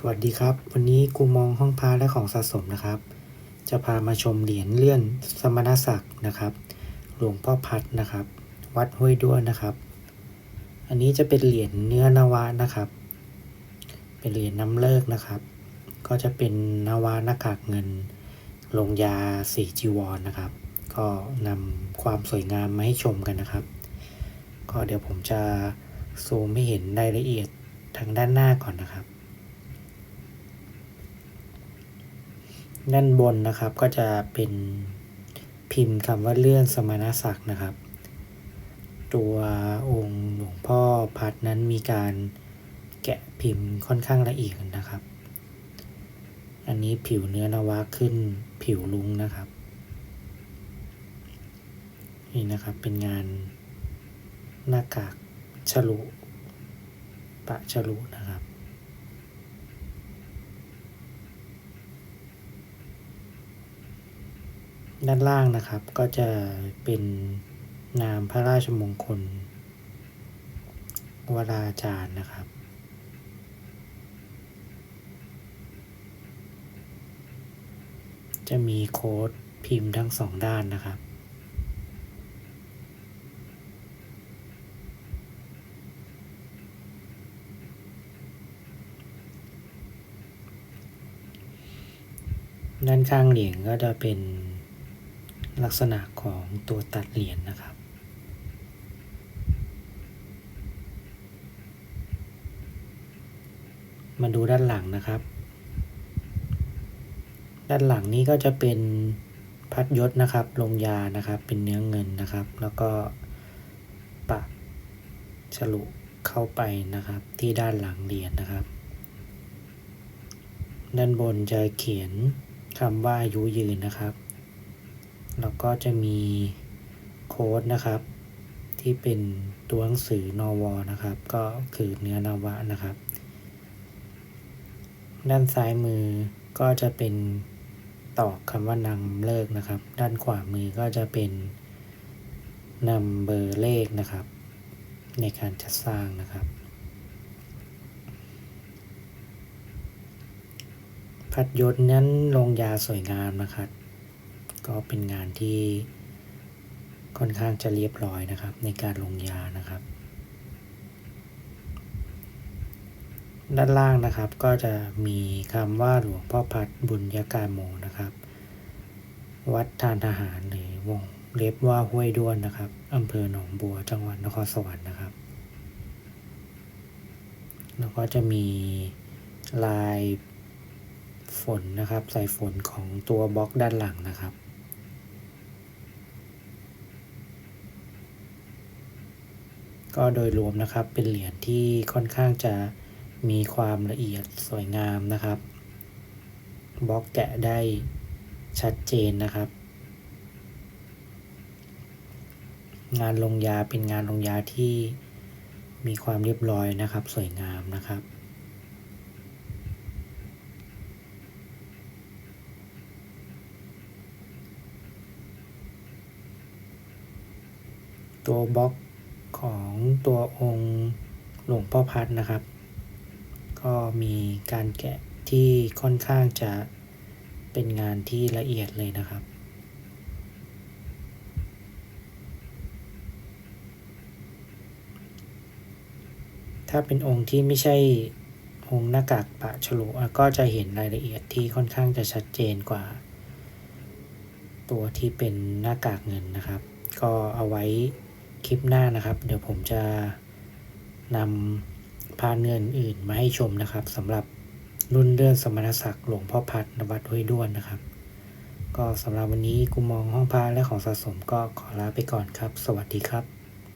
สวัสดีครับ วันนี้กูมองห้องพระและของสะสมนะครับ จะพามาชมเหรียญเลื่อนสมณศักดิ์นะครับ หลวงพ่อพัดนะครับ วัดห้วยด้วนนะครับ อันนี้จะเป็นเหรียญเนื้อนาวะนะครับ เป็นเหรียญน้ำเลิกนะครับ ก็จะเป็นนาวาหน้ากากเงิน ลงยาสีจีวรนะครับ ก็นำความสวยงามมาให้ชมกันนะครับ ก็เดี๋ยวผมจะซูมให้เห็นรายละเอียดทางด้านหน้าก่อนนะครับ ด้านบนนะครับก็จะเป็นพิมพ์คำว่าเลื่อนสมณศักดิ์นะครับ ตัวองค์หลวงพ่อพัดนั้นมีการแกะพิมพ์ค่อนข้างละเอียดนะครับ อันนี้ผิวเนื้อนวะขึ้นผิวลุงนะครับ นี่นะครับเป็นงานหน้ากากฉลุปะฉลุนะครับ ด้านล่างนะครับ ก็จะเป็นนามพระราชมงคล วราจารย์นะครับ จะมีโค้ดพิมพ์ทั้งสองด้านนะครับด้านข้างเหรียญก็จะเป็น ลักษณะของตัวตัดเหรียญนะครับ มาดูด้านหลังนะครับ ด้านหลังนี้ก็จะเป็นพัดยศนะครับลงยานะครับ เป็นเนื้อเงินนะครับ แล้วก็ปะฉลุเข้าไปนะครับ ที่ด้านหลังเหรียญนะครับ ด้านบนจะเขียนคำว่าอายุยืนนะครับ แล้วก็จะมีโค้ดนะครับ ที่เป็นตัวหนังสือนอวนะครับ ก็คือเนื้อนวะนะครับ ด้านซ้ายมือก็จะเป็นตอกคำว่านำเลิกนะครับ ด้านขวามือก็จะเป็นนำเบอร์เลขนะครับ ในการจัดสร้างนะครับ พัดยศนั้นลงยาสวยงามนะครับ ก็เป็นงานที่ค่อนข้างจะเรียบร้อยนะครับ ในการลงยานะครับ ด้านล่างนะครับก็จะมีคำว่าหลวงพ่อพัดบุญยการโมนะครับ วัดทานทหารหรือวงเล็บว่าห้วยด้วนนะครับอำเภอหนองบัวจังหวัดนครสวรรค์นะครับ แล้วก็จะมีลายฝนนะครับ ใส่ฝนของตัวบล็อกด้านหลังนะครับ ก็โดยรวมนะครับเป็นเหรียญที่ค่อนข้างจะมีความละเอียดสวยงามนะครับบล็อกแกะได้ชัดเจนนะครับ งานลงยาเป็นงานลงยาที่มีความเรียบร้อยนะครับ สวยงามนะครับตัวบล็อก ของตัวองค์หลวงพ่อพัดนะครับ ก็มีการแกะที่ค่อนข้างจะเป็นงานที่ละเอียดเลยนะครับถ้าเป็นองค์ที่ไม่ใช่องค์หน้ากากปะฉลุก็จะเห็นรายละเอียดที่ค่อนข้างจะชัดเจนกว่า ตัวที่เป็นหน้ากากเงินนะครับ ก็เอาไว้ คลิปหน้านะครับ เดี๋ยวผมจะนำพานเงินอื่นมาให้ชมนะครับสำหรับรุ่นเลื่อนสมณศักดิ์หลวงพ่อพัดนวัดห้วยด้วนนะครับ ก็สำหรับวันนี้กูมองห้องพระและของสะสมก็ขอลาไปก่อนครับ สวัสดีครับ